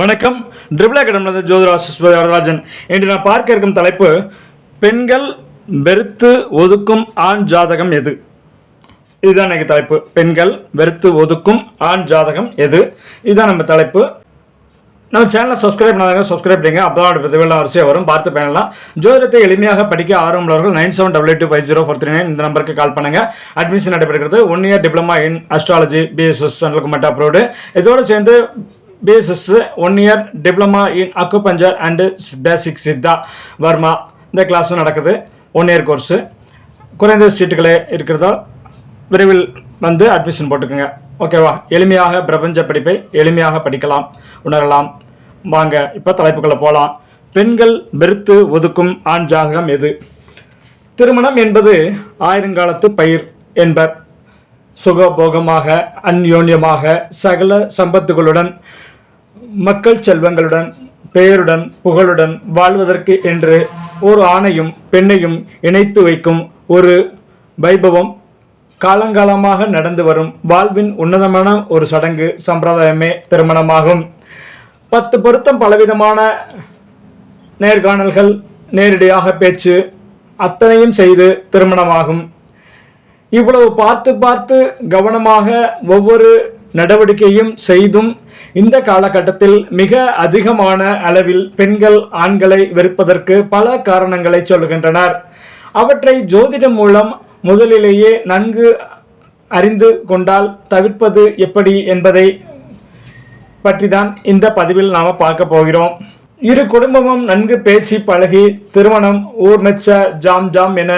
வணக்கம். ட்ரிபிள் அகாடமிலிருந்து ஜோதிராஜ் வரதராஜன். இன்று நான் பார்க்க இருக்கும் தலைப்பு பெண்கள் வெறுத்து ஒதுக்கும் ஆண் ஜாதகம் எது? இதுதான் எனக்கு தலைப்பு. பெண்கள் வெறுத்து ஒதுக்கும் ஆண் ஜாதகம் எது? இதுதான் நம்ம தலைப்பு. நம்ம சேனலை சப்ஸ்கிரைப் பண்ணாங்க சப்ஸ்கிரைப் பண்ணுங்க அப்போ தான் பதிவுலாம் வரிசையாக வரும். பார்த்து பயனலாம் ஜோதிடத்தை எளிமையாக படிக்க ஆர்வமுள்ளவர்கள் nine seven double eight two five zero four three nine இந்த நம்பருக்கு கால் பண்ணுங்க. அட்மிஷன் நடைபெறுகிறது. One year diploma in astrology BSS central மட்டும் அப்ரோடு இதோடு சேர்ந்து basis one year diploma in acupuncture and basic Siddha Varma இந்த கிளாஸும் நடக்குது. ஒன் இயர் கோர்ஸு குறைந்த சீட்டுகளே இருக்கிறதால் விரைவில் வந்து அட்மிஷன் போட்டுக்கோங்க. ஓகேவா எளிமையாக பிரபஞ்ச படிப்பை எளிமையாக படிக்கலாம் உணரலாம். வாங்க இப்போ தலைப்புக்குள்ளே போகலாம் பெண்கள் வெறுத்து ஒதுக்கும் ஆண் ஜாதகம் எது? திருமணம் என்பது ஆயிரங்காலத்து பயிர் என்பர். சுகபோகமாக அந்யோன்யமாக சகல சம்பத்துகளுடன் மக்கள் செல்வங்களுடன் பெயருடன் புகழுடன் வாழ்வதற்கு என்று ஒரு ஆணையும் பெண்ணையும் இணைத்து வைக்கும் ஒரு வைபவம் காலங்காலமாக நடந்து வரும். வாழ்வின் உன்னதமான ஒரு சடங்கு சம்பிரதாயமே திருமணமாகும். பத்து பொருத்தம் பலவிதமான நேர்காணல்கள் நேரடியாக பேச்சு அத்தனையும் செய்து திருமணமாகும். இவ்வளவு பார்த்து பார்த்து கவனமாக ஒவ்வொரு நடவடிக்கையும் செய்தும் இந்த காலகட்டத்தில் மிக அதிகமான அளவில் பெண்கள் ஆண்களை வெறுப்பதற்கு பல காரணங்களை சொல்கின்றனர் அவற்றை ஜோதிடம் மூலம் முதலிலேயே நன்கு அறிந்து கொண்டால் தவிர்ப்பது எப்படி என்பதை பற்றி தான் இந்த பதிவில் நாம் பார்க்க போகிறோம். இரு குடும்பமும் நன்கு பேசி பழகி திருமணம் ஊர் மெச்ச ஜாம் ஜாம் என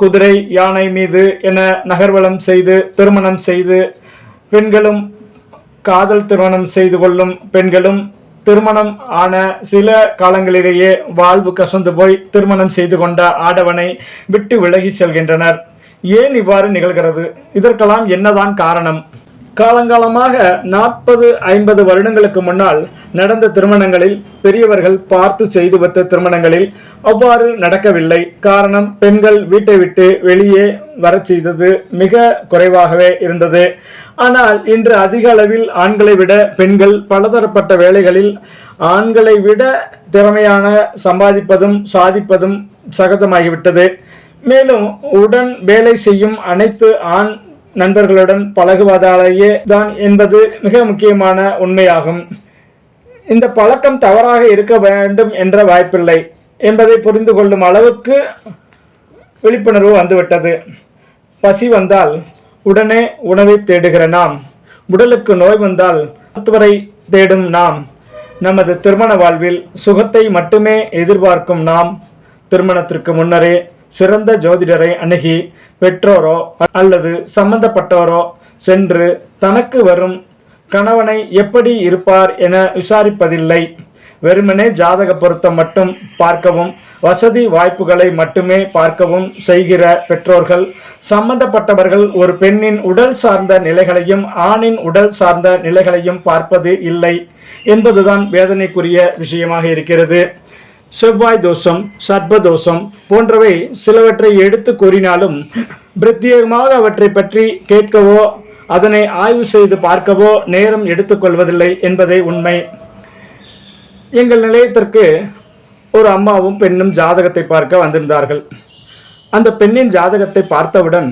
குதிரை யானை மீது என நகர்வலம் செய்து திருமணம் செய்து பெண்களும் காதல் திருமணம் செய்து கொள்ளும் பெண்களும் திருமணம் ஆன சில காலங்களிலேயே வாழ்வு கசந்து போய் திருமணம் செய்து கொண்ட ஆடவனை விட்டு விலகி செல்கின்றனர். ஏன் இவ்வாறு நிகழ்கிறது? இதற்கெல்லாம் என்னதான் காரணம்? காலங்காலமாக நாற்பது ஐம்பது வருடங்களுக்கு முன்னால் நடந்த திருமணங்களில் பெரியவர்கள் பார்த்து செய்து வைத்த திருமணங்களில் அவ்வாறு நடக்கவில்லை. காரணம் பெண்கள் வீட்டை விட்டு வெளியே வரச் செய்தது மிக குறைவாகவே இருந்தது. ஆனால் இன்று அதிக அளவில் ஆண்களை விட பெண்கள் பலதரப்பட்ட வேலைகளில் ஆண்களை விட திறமையான சம்பாதிப்பதும் சாதிப்பதும் சகஜமாகிவிட்டது. மேலும் உடன் வேலை செய்யும் அனைத்து ஆண் நண்பர்களுடன் பழகுவதாலேயே தான் என்பது மிக முக்கியமான உண்மையாகும். இந்த பழக்கம் தவறாக இருக்க வேண்டும் என்ற வாய்ப்பில்லை என்பதை புரிந்து கொள்ளும் அளவுக்கு விழிப்புணர்வு வந்துவிட்டது. பசி வந்தால் உடனே உணவை தேடுகிற நாம். உடலுக்கு நோய் வந்தால் மருத்துவரை தேடும் நாம். நமது திருமண வாழ்வில் சுகத்தை மட்டுமே எதிர்பார்க்கும் நாம். திருமணத்திற்கு முன்னரே சிறந்த ஜோதிடரை அணுகி பெற்றோரோ அல்லது சம்பந்தப்பட்டோரோ சென்று தனக்கு வரும் கணவனை எப்படி இருப்பார் என விசாரிப்பதில்லை. வெறுமனே ஜாதக பொருத்தம் மட்டும் பார்க்கவும் வசதி வாய்ப்புகளை மட்டுமே பார்க்கவும் செய்கிற பெற்றோர்கள் சம்பந்தப்பட்டவர்கள் ஒரு பெண்ணின் உடல் சார்ந்த நிலைகளையும் ஆணின் உடல் சார்ந்த நிலைகளையும் பார்ப்பது இல்லை என்பதுதான் வேதனைக்குரிய விஷயமாக இருக்கிறது. செவ்வாய் தோஷம் சர்ப்ப தோஷம் போன்றவை சிலவற்றை எடுத்து கூறினாலும் பிரத்யேகமாக அவற்றை பற்றி கேட்கவோ அதனை ஆய்வு செய்து பார்க்கவோ நேரம் எடுத்துக்கொள்வதில்லை என்பதே உண்மை. எங்கள் நிலையத்திற்கு ஒரு அம்மாவும் பெண்ணும் ஜாதகத்தை பார்க்க வந்திருந்தார்கள். அந்த பெண்ணின் ஜாதகத்தை பார்த்தவுடன்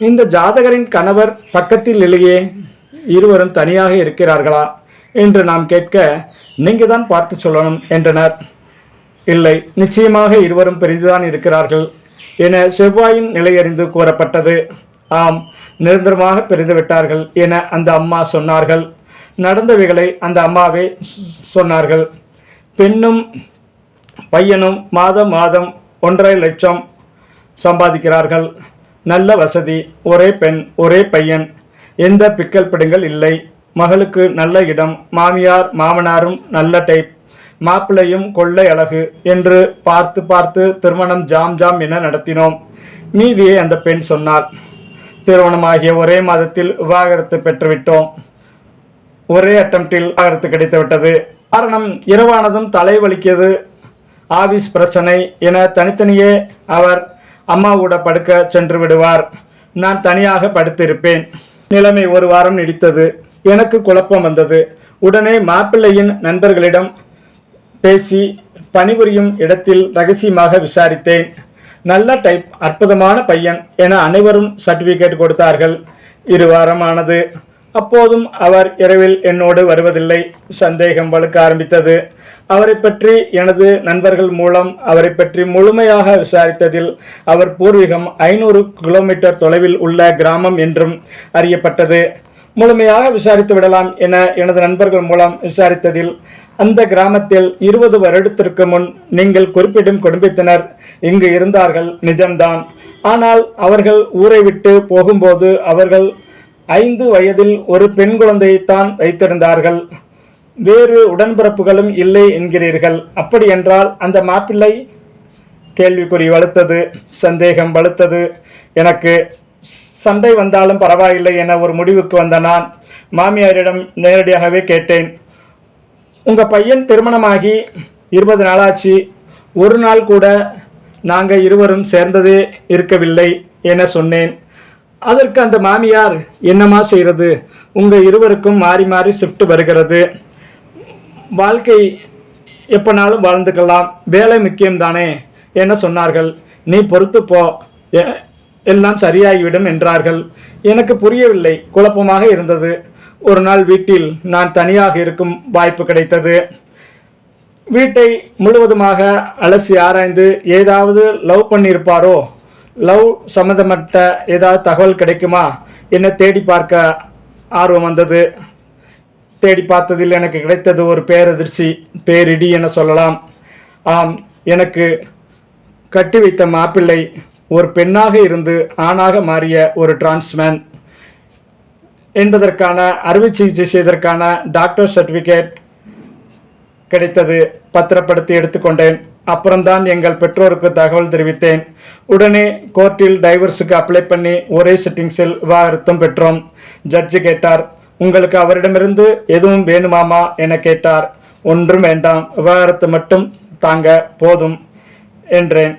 இந்த ஜாதகரின் கணவர் பக்கத்தில் இல்லையே இருவரும் தனியாக இருக்கிறார்களா? என்று நாம் கேட்க நீங்கள் தான் பார்த்து சொல்லணும் என்றனர். இல்லை. நிச்சயமாக இருவரும் பிரிந்துதான் இருக்கிறார்கள் என செவ்வாயின் நிலையறிந்து கூறப்பட்டது. ஆம் நிரந்தரமாக பிரிந்து விட்டார்கள் என அந்த அம்மா சொன்னார்கள். நடந்தவைகளை அந்த அம்மாவே சொன்னார்கள். பெண்ணும் பையனும் மாதம் மாதம் ஒன்றரை லட்சம் சம்பாதிக்கிறார்கள். நல்ல வசதி ஒரே பெண் ஒரே பையன் எந்த பிக்கல் பிடுங்கள் இல்லை. மகளுக்கு நல்ல இடம் மாமியார் மாமனாரும் நல்ல டைப் மாப்பிள்ளையும் கொள்ளை அழகு என்று பார்த்து பார்த்து திருமணம் ஜாம் ஜாம் என நடத்தினோம். மீதியை அந்த பெண் சொன்னார் திருமணமாகிய ஒரே மாதத்தில் விவாகரத்து பெற்றுவிட்டோம். ஒரே அட்டம்ப்டில் விவாகரத்து கிடைத்துவிட்டது. காரணம் இரவானதும் தலை வலிக்கிறது ஆபீஸ் பிரச்சனை என தனித்தனியே அவர் அம்மா கூட படுக்க சென்று விடுவார். நான் தனியாக படுத்திருப்பேன். நிலைமை ஒரு வாரம் நீடித்தது. எனக்கு குழப்பம் வந்தது. உடனே மாப்பிள்ளையின் நண்பர்களிடம் பேசி பணிபுரியும் இடத்தில் ரகசியமாக விசாரித்தேன். நல்ல டைப் அற்புதமான பையன் என அனைவரும் சர்டிஃபிகேட் கொடுத்தார்கள். இரு வாரமானது அப்போதும் அவர் இரவில் என்னோடு வருவதில்லை. சந்தேகம் வலுக்க ஆரம்பித்தது. அவரை பற்றி எனது நண்பர்கள் மூலம் அவரை பற்றி முழுமையாக விசாரித்ததில் அவர் பூர்வீகம் ஐநூறு கிலோமீட்டர் தொலைவில் உள்ள கிராமம் என்றும் அறியப்பட்டது. முழுமையாக விசாரித்து விடலாம் என எனது நண்பர்கள் மூலம் விசாரித்ததில் அந்த கிராமத்தில் இருபது வருடத்திற்கு முன் நீங்கள் குறிப்பிடும் குடும்பத்தினர் இங்கு இருந்தார்கள் நிஜம்தான். ஆனால் அவர்கள் ஊரை விட்டு போகும்போது அவர்கள் ஐந்து வயதில் ஒரு பெண் குழந்தையைத்தான் வைத்திருந்தார்கள். வேறு உடன்பிறப்புகளும் இல்லை என்கிறீர்கள். அப்படி என்றால் அந்த மாப்பிள்ளை? கேள்விக்குறி வலுத்தது சந்தேகம் வலுத்தது. எனக்கு சண்டை வந்தாலும் பரவாயில்லை என ஒரு முடிவுக்கு வந்த நான் மாமியாரிடம் நேரடியாகவே கேட்டேன். உங்கள் பையன் திருமணமாகி இருபது நாளாச்சு. ஒரு நாள் கூட நாங்கள் இருவரும் சேர்ந்ததே இருக்கவில்லை என சொன்னேன். அதற்கு அந்த மாமியார் என்னமா செய்கிறது உங்கள் இருவருக்கும் மாறி மாறி ஷிஃப்ட் வருகிறது. வாழ்க்கை எப்போனாலும் வாழ்ந்துக்கலாம். வேலை முக்கியம்தானே என சொன்னார்கள். நீ பொறுத்து போ. எல்லாம் சரியாகிவிடும் என்றார்கள். எனக்கு புரியவில்லை குழப்பமாக இருந்தது. ஒரு நாள் வீட்டில் நான் தனியாக இருக்கும் வாய்ப்பு கிடைத்தது. வீட்டை முழுவதுமாக அலசி ஆராய்ந்து ஏதாவது லவ் பண்ணியிருப்பாரோ? லவ் சம்மந்தப்பட்ட ஏதாவது தகவல் கிடைக்குமா? என்ன தேடி பார்க்க ஆர்வம் வந்தது. தேடி பார்த்ததில் எனக்கு கிடைத்தது ஒரு பேரதிர்ச்சி பேரிடி என சொல்லலாம். ஆம் எனக்கு கட்டி வைத்த மாப்பிள்ளை ஒரு பெண்ணாக இருந்து ஆணாக மாறிய ஒரு டிரான்ஸ்மேன் என்பதற்கான அறுவை சிகிச்சை செய்வதற்கான டாக்டர் சர்டிஃபிகேட் கிடைத்தது. பத்திரப்படுத்தி எடுத்துக்கொண்டேன். அப்புறம்தான் எங்கள் பெற்றோருக்கு தகவல் தெரிவித்தேன். உடனே கோர்ட்டில் டைவர்ஸுக்கு அப்ளை பண்ணி ஒரே சிட்டிங்ஸில் விவாகரத்தும் பெற்றோம். ஜட்ஜு கேட்டார் உங்களுக்கு அவரிடமிருந்து எதுவும் வேணுமாமா என கேட்டார். ஒன்றும் வேண்டாம். விவாகரத்து மட்டும் தாங்க போதும் என்றேன்.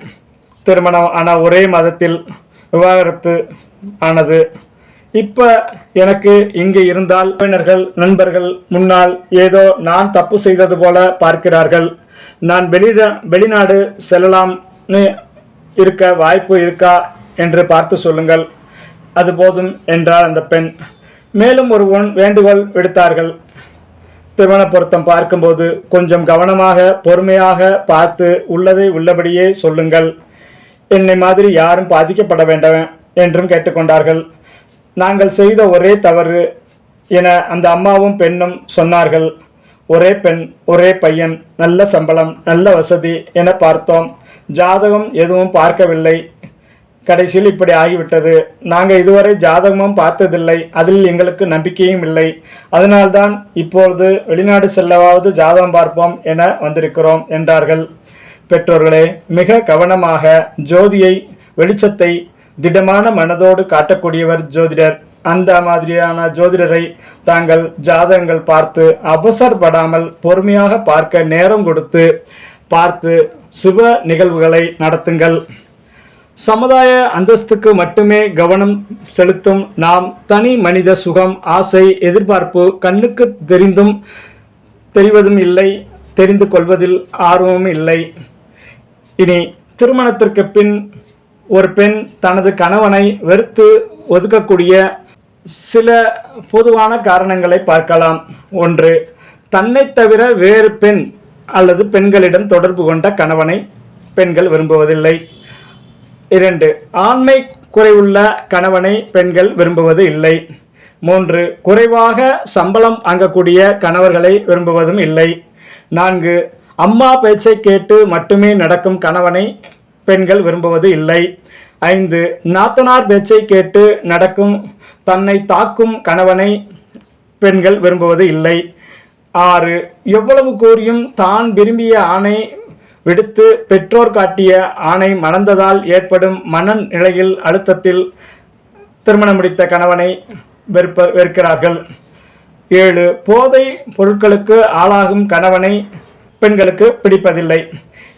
திருமணம் ஆனால் ஒரே மதத்தில் விவாகரத்து ஆனது. இப்போ எனக்கு இங்கு இருந்தால் உறவினர்கள் நண்பர்கள் முன்னால் ஏதோ நான் தப்பு செய்தது போல பார்க்கிறார்கள். நான் வெளியிட வெளிநாடு செல்லலாம்னு இருக்க வாய்ப்பு இருக்கா என்று பார்த்து சொல்லுங்கள். அது போதும் என்றார் அந்த பெண். மேலும் ஒரு வேண்டுகோள் விடுத்தார்கள். திருமண பொருத்தம் பார்க்கும்போது கொஞ்சம் கவனமாக பொறுமையாக பார்த்து உள்ளதை உள்ளபடியே சொல்லுங்கள். என்னை மாதிரி யாரும் பாதிக்கப்பட வேண்டாம் என்றும் கேட்டுக்கொண்டார்கள். நாங்கள் செய்த ஒரே தவறு என அந்த அம்மாவும் பெண்ணும் சொன்னார்கள். ஒரே பெண் ஒரே பையன் நல்ல சம்பளம் நல்ல வசதி என பார்த்தோம். ஜாதகம் எதுவும் பார்க்கவில்லை. கடைசியில் இப்படி ஆகிவிட்டது. நாங்கள் இதுவரை ஜாதகமும் பார்த்ததில்லை. அதில் எங்களுக்கு நம்பிக்கையும் இல்லை. அதனால்தான் இப்பொழுது வெளிநாடு செல்லவாவது ஜாதகம் பார்ப்போம் என வந்திருக்கிறோம் என்றார்கள். பெற்றோர்களே மிக கவனமாக ஜோதியை வெளிச்சத்தை திடமான மனதோடு காட்டக்கூடியவர் ஜோதிடர். அந்த மாதிரியான ஜோதிடரை தாங்கள் ஜாதகங்கள் பார்த்து அவசரப்படாமல் பொறுமையாக பார்க்க நேரம் கொடுத்து பார்த்து சுப நிகழ்வுகளை நடத்துங்கள். சமுதாய அந்தஸ்துக்கு மட்டுமே கவனம் செலுத்தும் நாம் தனி மனித சுகம் ஆசை எதிர்பார்ப்பு கண்ணுக்கு தெரிந்தும் தெரிவதும் இல்லை தெரிந்து கொள்வதில் ஆர்வமும் இல்லை. இனி திருமணத்திற்கு பின் ஒரு பெண் தனது கணவனை வெறுத்து ஒதுக்கக்கூடிய சில பொதுவான காரணங்களை பார்க்கலாம். ஒன்று தன்னை தவிர வேறு பெண் அல்லது பெண்களிடம் தொடர்பு கொண்ட கணவனை பெண்கள் விரும்புவதில்லை. இரண்டு ஆண்மை குறைவுள்ள கணவனை பெண்கள் விரும்புவது இல்லை. மூன்று குறைவாக சம்பளம் வாங்கக்கூடிய கணவர்களை விரும்புவதும் இல்லை. நான்கு அம்மா பேச்சை கேட்டு மட்டுமே நடக்கும் கணவனை பெண்கள் விரும்புவது இல்லை. ஐந்து நாத்தனார் பேச்சை கேட்டு நடக்கும் தன்னை தாக்கும் கணவனை பெண்கள் விரும்புவது இல்லை. ஆறு எவ்வளவு கூறியும் தான் விரும்பிய ஆணை விடுத்து பெற்றோர் காட்டிய ஆணை மணந்ததால் ஏற்படும் மனநிலையில் அழுத்தத்தில் திருமணம் முடித்த கணவனை வெறுப்ப வெறுக்கிறார்கள். ஏழு போதை பொருட்களுக்கு ஆளாகும் கணவனை பெண்களுக்கு பிடிப்பதில்லை.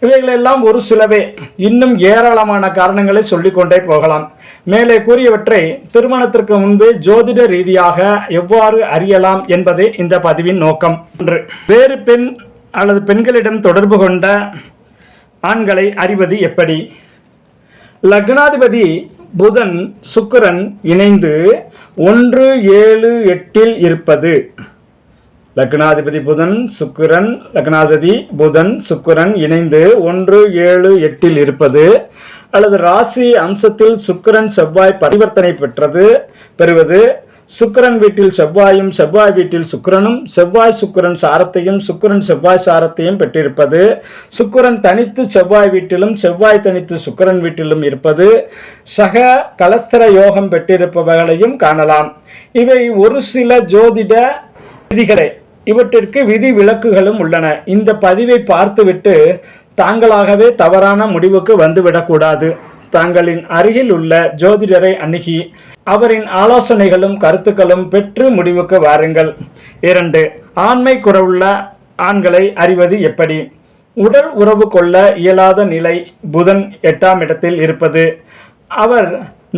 இவைகளெல்லாம் ஒரு சிலவே இன்னும் ஏராளமான காரணங்களை சொல்லிக்கொண்டே போகலாம். மேலே கூறியவற்றை திருமணத்திற்கு முன்பு ஜோதிட ரீதியாக எவ்வாறு அறியலாம் என்பதே இந்த பதிவின் நோக்கம். ஒன்று வேறு பெண் அல்லது பெண்களிடம் தொடர்பு கொண்ட ஆண்களை அறிவது எப்படி? லக்னாதிபதி புதன் சுக்கிரன் இணைந்து ஒன்று ஏழு எட்டில் இருப்பது. லக்னாதிபதி புதன் சுக்கிரன் லக்னாதிபதி புதன் சுக்கிரன் இணைந்து ஒன்று ஏழு எட்டில் இருப்பது அல்லது ராசி அம்சத்தில் சுக்கிரன் செவ்வாய் பரிவர்த்தனை பெற்றது பெறுவது. சுக்கரன் வீட்டில் செவ்வாயும் செவ்வாய் வீட்டில் சுக்கிரனும் செவ்வாய் சுக்கிரன் சாரத்தையும் சுக்கரன் செவ்வாய் சாரத்தையும் பெற்றிருப்பது. சுக்கிரன் தனித்து செவ்வாய் வீட்டிலும் செவ்வாய் தனித்து சுக்கரன் வீட்டிலும் இருப்பது. சக கலஸ்தர யோகம் பெற்றிருப்பவர்களையும் காணலாம். இவை ஒரு சில ஜோதிட விதிகளை. இவற்றிற்கு விதி விலக்குகளும் உள்ளன. இந்த பதிவை பார்த்துவிட்டு தாங்களாகவே தவறான முடிவுக்கு வந்துவிடக்கூடாது. தாங்களின் அருகில் உள்ள ஜோதிடரை அணுகி அவரின் ஆலோசனைகளும் கருத்துக்களும் பெற்று முடிவுக்கு வாருங்கள். இரண்டு ஆண்மை குறவுள்ள ஆண்களை அறிவது எப்படி? உடல் உறவு கொள்ள இயலாத நிலை புதன் எட்டாம் இடத்தில் இருப்பது. அவர்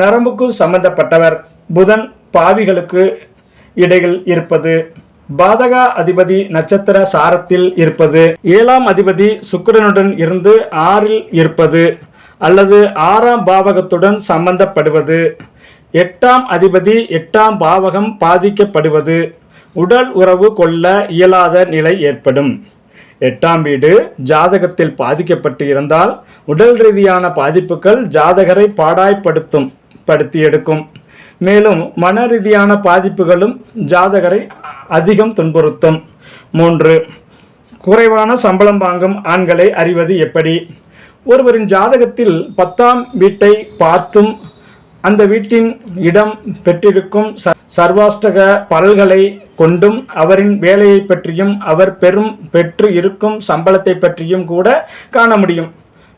நரம்புக்கு சம்பந்தப்பட்டவர். புதன் பாவிகளுக்கு இடையில் இருப்பது. பாதகா அதிபதி நட்சத்திர சாரத்தில் இருப்பது ஏழாம் அதிபதி சுக்கிரனுடன் இருந்து ஆறில் இருப்பது அல்லது ஆறாம் பாவகத்துடன் சம்பந்தப்படுவது எட்டாம் அதிபதி எட்டாம் பாவகம் பாதிக்கப்படுவது உடல் உறவு கொள்ள இயலாத நிலை ஏற்படும். எட்டாம் வீடு ஜாதகத்தில் பாதிக்கப்பட்டு இருந்தால் உடல் ரீதியான பாதிப்புகள் ஜாதகரை பாடாய்ப்படுத்தும் படுத்தி எடுக்கும். மேலும் மன ரீதியான பாதிப்புகளும் ஜாதகரை அதிகம் துன்புறுத்தும். மூன்று குறைவான சம்பளம் வாங்கும் ஆண்களை அறிவது எப்படி? ஒருவரின் ஜாதகத்தில் பத்தாம் வீட்டை பார்த்தும் அந்த வீட்டின் இடம் பெற்றிருக்கும் ச- சர்வாஷ்டக பலல்களை கொண்டும் அவரின் வேலையை பற்றியும் அவர் பெரும் பெற்று இருக்கும் சம்பளத்தை பற்றியும் கூட காண முடியும்.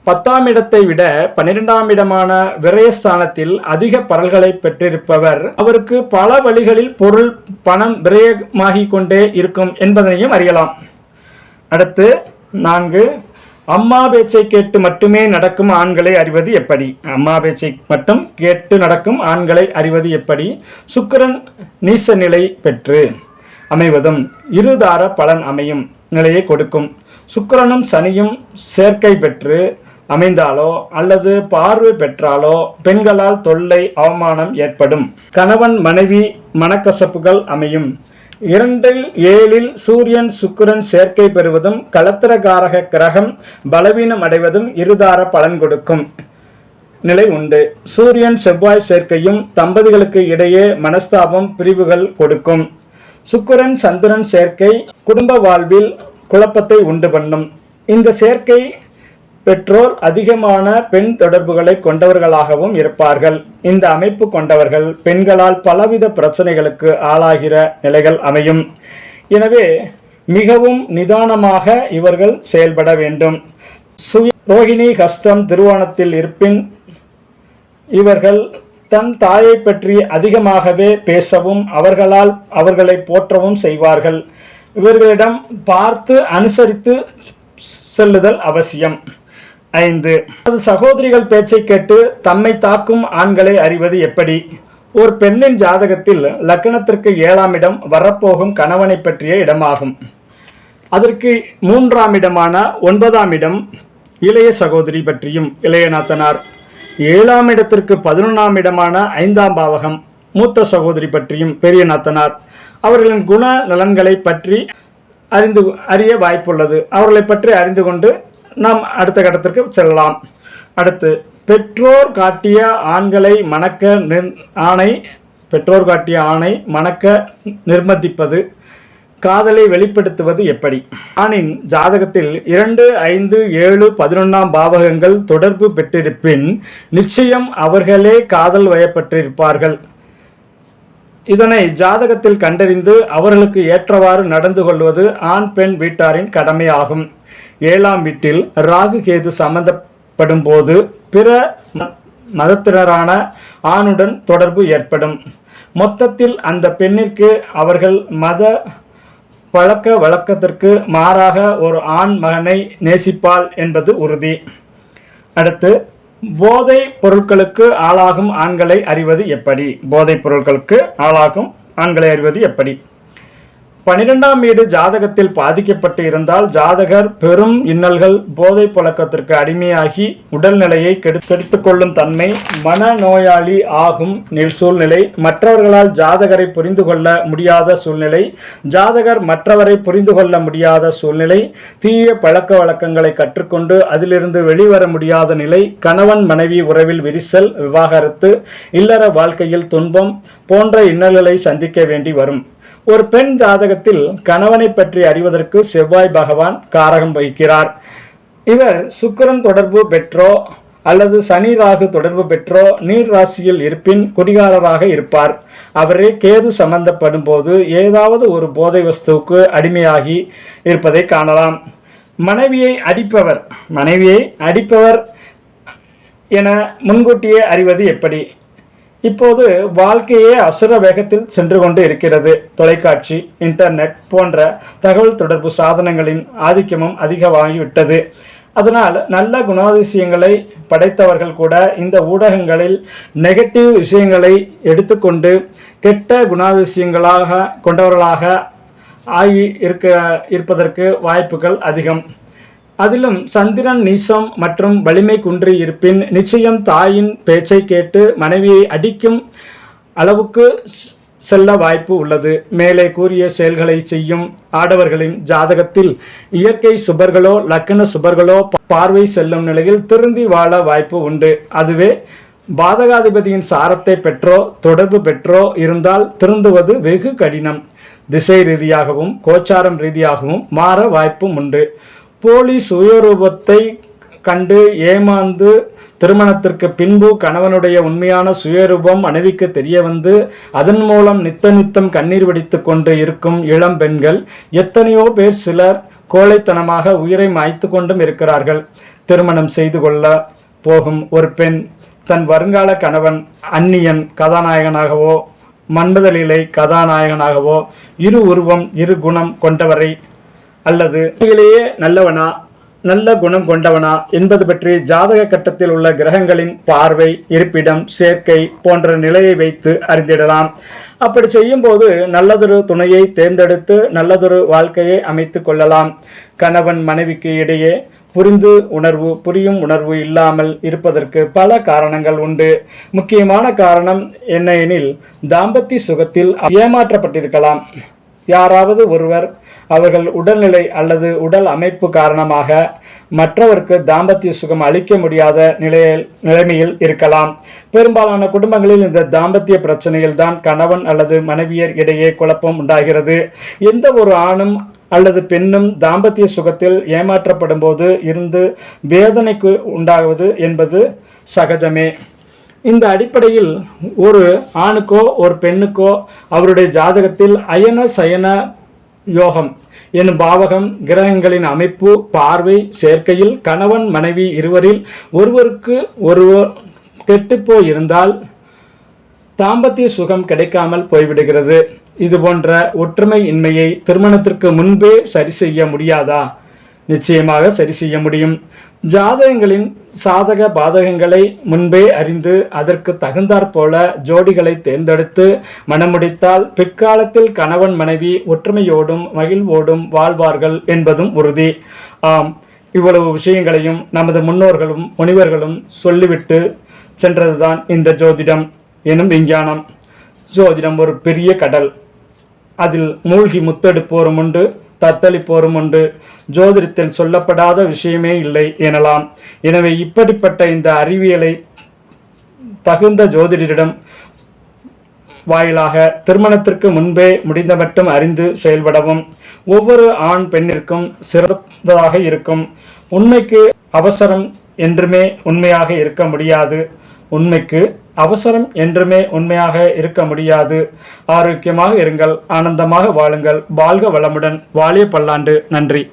பத்தாம் இடத்தை விட பன்னிரெண்டாம் இடமான விரயஸ்தானத்தில் அதிக பரல்களை பெற்றிருப்பவர். அவருக்கு பல வழிகளில் பொருள் பணம் விரயமாகிக் கொண்டே இருக்கும் என்பதனையும் அறியலாம். அடுத்து நான்கு அம்மா பேச்சை கேட்டு மட்டுமே நடக்கும் ஆண்களை அறிவது எப்படி? அம்மா பேச்சை மட்டும் கேட்டு நடக்கும் ஆண்களை அறிவது எப்படி? சுக்கரன் நீச நிலை பெற்று அமைவதும் இருதார பலன் அமையும் நிலையை கொடுக்கும். சுக்கரனும் சனியும் சேர்க்கை பெற்று அமைந்தாலோ அல்லது பார்வை பெற்றாலோ பெண்களால் தொல்லை அவமானம் ஏற்படும். கணவன் மனைவி மனக்கசப்புகள் அமையும். இரண்டில் ஏழில் சூரியன் சுக்கிரன் சேர்க்கை பெறுவதும் கலத்திரகாரக கிரகம் பலவீனம் அடைவதும் இருதார பலன் கொடுக்கும். நிலை உண்டு. சூரியன் செவ்வாய் சேர்க்கையும் தம்பதிகளுக்கு இடையே மனஸ்தாபம் பிரிவுகள் கொடுக்கும். சுக்கிரன் சந்திரன் சேர்க்கை குடும்ப வாழ்வில் குழப்பத்தை உண்டு பண்ணும். இந்த சேர்க்கை பெற்றோர் அதிகமான பெண் தொடர்புகளை கொண்டவர்களாகவும் இருப்பார்கள். இந்த அமைப்பு கொண்டவர்கள் பெண்களால் பலவித பிரச்சனைகளுக்கு ஆளாகிற நிலைகள் அமையும். எனவே மிகவும் நிதானமாக இவர்கள் செயல்பட வேண்டும். சுய ரோகிணி ஹஸ்தம் திருவோணத்தில் இருப்பின் இவர்கள் தன் தாயை பற்றி அதிகமாகவே பேசவும் அவர்களால் அவர்களை போற்றவும் செய்வார்கள். இவர்களிடம் பார்த்து அனுசரித்து செல்லுதல் அவசியம். ஐந்து. அது சகோதரிகள் பேச்சை கேட்டு தம்மை தாக்கும் ஆண்களை அறிவது எப்படி? ஒரு பெண்ணின் ஜாதகத்தில் லக்னத்திற்கு ஏழாம் இடம் வரப்போகும் கணவனை பற்றிய இடமாகும். அதற்கு மூன்றாம் இடமான ஒன்பதாம் இடம் இளைய சகோதரி பற்றியும் இளைய நாத்தனார் ஏழாம் இடத்திற்கு பதினொன்றாம் இடமான ஐந்தாம் பாவகம் மூத்த சகோதரி பற்றியும் பெரிய நாத்தனார் அவர்களின் குண நலன்களை பற்றி அறிந்து அறிய வாய்ப்புள்ளது. அவர்களை பற்றி அறிந்து கொண்டு நாம் அடுத்த கட்டத்திற்கு செல்லலாம். அடுத்து பெற்றோர் காட்டிய ஆண்களை மணக்க நிர் ஆணை பெற்றோர் காட்டிய ஆணை மணக்க நிர்பந்திப்பது காதலை வெளிப்படுத்துவது எப்படி? ஆணின் ஜாதகத்தில் இரண்டு ஐந்து ஏழு பதினொன்றாம் பாவகங்கள் தொடர்பு பெற்றிருப்பின் நிச்சயம் அவர்களே காதல் வயப்பட்டிருப்பார்கள் இதனை ஜாதகத்தில் கண்டறிந்து அவர்களுக்கு ஏற்றவாறு நடந்து கொள்வது ஆண் பெண் வீட்டாரின் கடமையாகும். ஏழாம் வீட்டில் ராகு கேது சம்பந்தப்படும் போது பிற ம- மதத்தினரான ஆணுடன் தொடர்பு ஏற்படும். மொத்தத்தில் அந்த பெண்ணிற்கு அவர்கள் மத பழக்க வழக்கத்திற்கு மாறாக ஒரு ஆண் மகனை நேசிப்பாள் என்பது உறுதி. அடுத்து போதை பொருட்களுக்கு ஆளாகும் ஆண்களை அறிவது எப்படி? போதைப் பொருட்களுக்கு ஆளாகும் ஆண்களை அறிவது எப்படி? பனிரெண்டாம் வீடு ஜாதகத்தில் பாதிக்கப்பட்டு இருந்தால் ஜாதகர் பெரும் இன்னல்கள் போதை பழக்கத்திற்கு அடிமையாகி உடல்நிலையை கெடுத்து கொள்ளும் தன்மை மனநோயாளி ஆகும் சூழ்நிலை. மற்றவர்களால் ஜாதகரை புரிந்து கொள்ள முடியாத சூழ்நிலை. ஜாதகர் மற்றவரை புரிந்து கொள்ள முடியாத சூழ்நிலை. தீய பழக்க வழக்கங்களை கற்றுக்கொண்டு அதிலிருந்து வெளிவர முடியாத நிலை. கணவன் மனைவி உறவில் விரிசல் விவாகரத்து இல்லற வாழ்க்கையில் துன்பம் போன்ற இன்னல்களை சந்திக்க வேண்டி வரும். ஒரு பெண் ஜாதகத்தில் கணவனை பற்றி அறிவதற்கு செவ்வாய் பகவான் காரகம் வகிக்கிறார். இவர் சுக்கிரன் தொடர்பு பெற்றோ அல்லது சனி ராகு தொடர்பு பெற்றோ நீர் ராசியில் இருப்பின் குடிகாரராக இருப்பார். அவரே கேது சம்பந்தப்படும் போது ஏதாவது ஒரு போதை வஸ்துவுக்கு அடிமையாகி இருப்பதை காணலாம். மனைவியை அடிப்பவர் மனைவியை அடிப்பவர் என முன்கூட்டியே அறிவது எப்படி? இப்போது வாழ்க்கையே அசுர வேகத்தில் சென்று கொண்டு இருக்கிறது. தொலைக்காட்சி இன்டர்நெட் போன்ற தகவல் தொடர்பு சாதனங்களின் ஆதிக்கமும் அதிகமாகிவிட்டது. அதனால் நல்ல குணாதிசயங்களை படைத்தவர்கள் கூட இந்த ஊடகங்களில் நெகட்டிவ் விஷயங்களை எடுத்துக்கொண்டு கெட்ட குணாதிசயங்களாக கொண்டவர்களாக ஆகி இருக்க இருப்பதற்கு வாய்ப்புகள் அதிகம். அதிலும் சந்திரன் நீசம் மற்றும் வலிமை குன்றி இருப்பின் நிச்சயம் தாயின் பேச்சை கேட்டு மனைவியை அடிக்கும் அளவுக்கு செல்ல வாய்ப்பு உள்ளது. மேலே கூறிய செயல்களை செய்யும் ஆடவர்களின் ஜாதகத்தில் இயற்கை சுபர்களோ லக்கண சுபர்களோ பார்வை செல்லும் நிலையில் திருந்தி வாழ வாய்ப்பு உண்டு. அதுவே பாதகாதிபதியின் சாரத்தை பெற்றோ தொடர்பு பெற்றோ இருந்தால் திருந்துவது வெகு கடினம். திசை ரீதியாகவும் கோச்சாரம் ரீதியாகவும் மாற வாய்ப்பும் உண்டு. போலி சுயரூபத்தை கண்டு ஏமாந்து திருமணத்திற்கு பின்பு கணவனுடைய உண்மையான சுயரூபம் மனைவிக்கு தெரிய வந்து அதன் மூலம் நித்த நித்தம் கண்ணீர் வடித்து கொண்டு இருக்கும் இளம் பெண்கள் எத்தனையோ பேர் சிலர் கோழைத்தனமாக உயிரை மாய்த்து கொண்டும் இருக்கிறார்கள். திருமணம் செய்து கொள்ள போகும் ஒரு பெண் தன் வருங்கால கணவன் அந்நியன் கதாநாயகனாகவோ மன்மதலிலை கதாநாயகனாகவோ இரு உருவம் இரு குணம் கொண்டவரை அல்லது உண்மையிலேயே நல்லவனா நல்ல குணம் கொண்டவனா என்பது பற்றி ஜாதக கட்டத்தில் உள்ள கிரகங்களின் பார்வை இருப்பிடம் சேர்க்கை போன்ற நிலையை வைத்து அறிந்திடலாம். அப்படி செய்யும்போது நல்லதொரு துணையை தேர்ந்தெடுத்து நல்லதொரு வாழ்க்கையை அமைத்து கொள்ளலாம். கணவன் மனைவிக்கு இடையே புரிந்து உணர்வு புரியும் உணர்வு இல்லாமல் இருப்பதற்கு பல காரணங்கள் உண்டு. முக்கியமான காரணம் என்ன எனில் தாம்பத்திய சுகத்தில் ஏமாற்றப்பட்டிருக்கலாம். யாராவது ஒருவர் அவர்கள் உடல்நிலை அல்லது உடல் அமைப்பு காரணமாக மற்றவருக்கு தாம்பத்திய சுகம் அளிக்க முடியாத நிலையில் நிலைமையில் இருக்கலாம். பெரும்பாலான குடும்பங்களில் இந்த தாம்பத்திய பிரச்சனையில் தான் கணவன் அல்லது மனைவியர் இடையே குழப்பம் உண்டாகிறது. எந்த ஒரு ஆணும் அல்லது பெண்ணும் தாம்பத்திய சுகத்தில் ஏமாற்றப்படும் போது இருந்து வேதனைக்கு உண்டாகுவது என்பது சகஜமே. இந்த அடிப்படையில் ஒரு ஆணுக்கோ ஒரு பெண்ணுக்கோ அவருடைய ஜாதகத்தில் அயன சயன யோகம் எனும் பாவகம் கிரகங்களின் அமைப்பு பார்வை சேர்க்கையில் கணவன் மனைவி இருவரில் ஒருவருக்கு ஒருவர் கெட்டுப்போய் இருந்தால் தாம்பத்திய சுகம் கிடைக்காமல் போய்விடுகிறது. இது போன்ற ஒற்றுமை இன்மையை திருமணத்திற்கு முன்பே சரி செய்ய முடியாதா? நிச்சயமாக சரி செய்ய முடியும். ஜாதகங்களின் சாதக பாதகங்களை முன்பே அறிந்து அதற்கு தகுந்தாற் போல ஜோடிகளை தேர்ந்தெடுத்து மனமுடித்தால் பிற்காலத்தில் கணவன் மனைவி ஒற்றுமையோடும் மகிழ்வோடும் வாழ்வார்கள் என்பதும் உறுதி. ஆம் இவ்வளவு விஷயங்களையும் நமது முன்னோர்களும் முனிவர்களும் சொல்லிவிட்டு சென்றதுதான் இந்த ஜோதிடம் எனும் விஞ்ஞானம். ஜோதிடம் ஒரு பெரிய கடல். அதில் மூழ்கி முத்தெடுப்போரும் உண்டு. தத்தளிப்போரும் உண்டு. ஜோதிடத்தில் சொல்லப்படாத விஷயமே இல்லை எனலாம். எனவே இப்படிப்பட்ட இந்த அறிவியலை தகுந்த ஜோதிடரிடம் வாயிலாக திருமணத்திற்கு முன்பே முடிந்த மட்டும் அறிந்து செயல்படவும். ஒவ்வொரு ஆண் பெண்ணிற்கும் சிறந்ததாக இருக்கும். உண்மைக்கு அவசரம் என்றுமே உண்மையாக இருக்க முடியாது. உண்மைக்கு அவசரம் என்றுமே உண்மையாக இருக்க முடியாது. ஆரோக்கியமாக இருங்கள் ஆனந்தமாக வாழுங்கள். வாழ்க வளமுடன். வாழிய பல்லாண்டு. நன்றி.